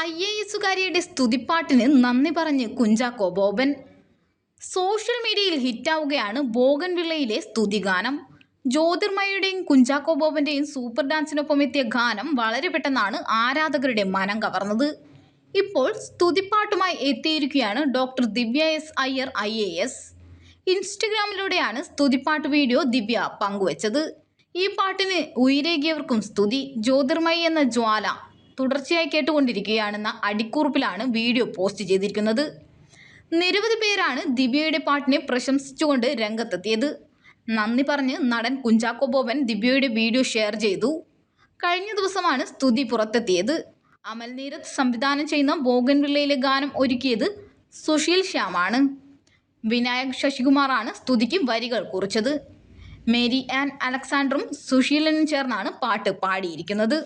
I A എസുകാരിയുടെ സ്തുതിപ്പാട്ടിന് നന്ദി പറഞ്ഞ് Kunchacko Boban. Social മീഡിയയിൽ ഹിറ്റാവുകയാണ് ബോഗൻ വിളയിലെ സ്തുതിഗാനം. ജ്യോതിർമയുടെയും കുഞ്ചാക്കോ ബോബന്റെയും സൂപ്പർ ഡാൻസിനൊപ്പം എത്തിയ ഗാനം വളരെ പെട്ടെന്നാണ് ആരാധകരുടെ മനം കവർന്നത്. ഇപ്പോൾ സ്തുതിപ്പാട്ടുമായി എത്തിയിരിക്കുകയാണ് doctor Divya S Iyer I A S. ഇൻസ്റ്റഗ്രാമിലൂടെയാണ് സ്തുതിപ്പാട്ട് വീഡിയോ ദിവ്യ പങ്കുവച്ചത്. ഈ പാട്ടിന് ഉയരേകിയവർക്കും സ്തുതി. ജ്യോതിർമയി എന്ന ജ്വാല തുടർച്ചയായി കേട്ടുകൊണ്ടിരിക്കുകയാണെന്ന അടിക്കുറിപ്പിലാണ് വീഡിയോ പോസ്റ്റ് ചെയ്തിരിക്കുന്നത്. നിരവധി പേരാണ് ദിവ്യയുടെ പാട്ടിനെ പ്രശംസിച്ചുകൊണ്ട് രംഗത്തെത്തിയത്. നന്ദി പറഞ്ഞ് നടൻ കുഞ്ചാക്കോ ബോബൻ ദിവ്യയുടെ വീഡിയോ ഷെയർ ചെയ്തു. കഴിഞ്ഞ ദിവസമാണ് സ്തുതി പുറത്തെത്തിയത്. അമൽ നീരത് സംവിധാനം ചെയ്യുന്ന ബോഗൻവില്ലയിലെ ഗാനം ഒരുക്കിയത് സുശീൽ ശ്യാമാണ്. വിനായക് ശശികുമാറാണ് സ്തുതിക്ക് വരികൾ കുറിച്ചത്. മേരി ആൻ അലക്സാണ്ടറും സുശീലനും ചേർന്നാണ് പാട്ട് പാടിയിരിക്കുന്നത്.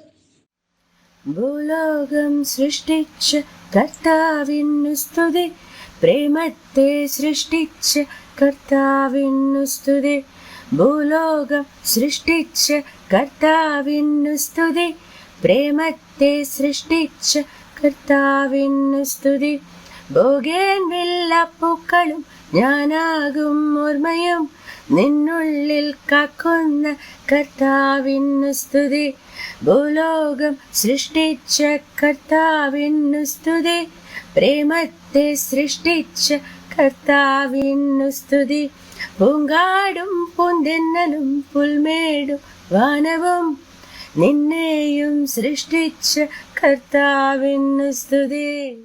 ഭൂലോകം സൃഷ്ടിച്ച കർത്താവിന്നു സ്തുതി. പ്രേമത്തെ സൃഷ്ടിച്ച കർത്താവിന്നു സ്തുതി. ഭൂലോകം സൃഷ്ടിച്ച കർത്താവിന്നു സ്തുതി. പ്രേമത്തെ സൃഷ്ടിച്ച കർത്താവിന്നു സ്തുതി. ഭോഗേൻ വെള്ളപ്പൂക്കളും ഞാനാകും ഓർമ്മയും. നിന്നുള്ളിൽ കാക്കുന്ന കർത്താവിന്നു സ്തുതി. ഭൂലോകം സൃഷ്ടിച്ച കർത്താവിന്നു സ്തുതി. പ്രേമത്തെ സൃഷ്ടിച്ച കർത്താവിന്നു സ്തുതി. പൂങ്കാടും പൂന്തെന്നലും പുൽമേടും വാനവും നിന്നെയും സൃഷ്ടിച്ച കർത്താവിന്നു സ്തുതി.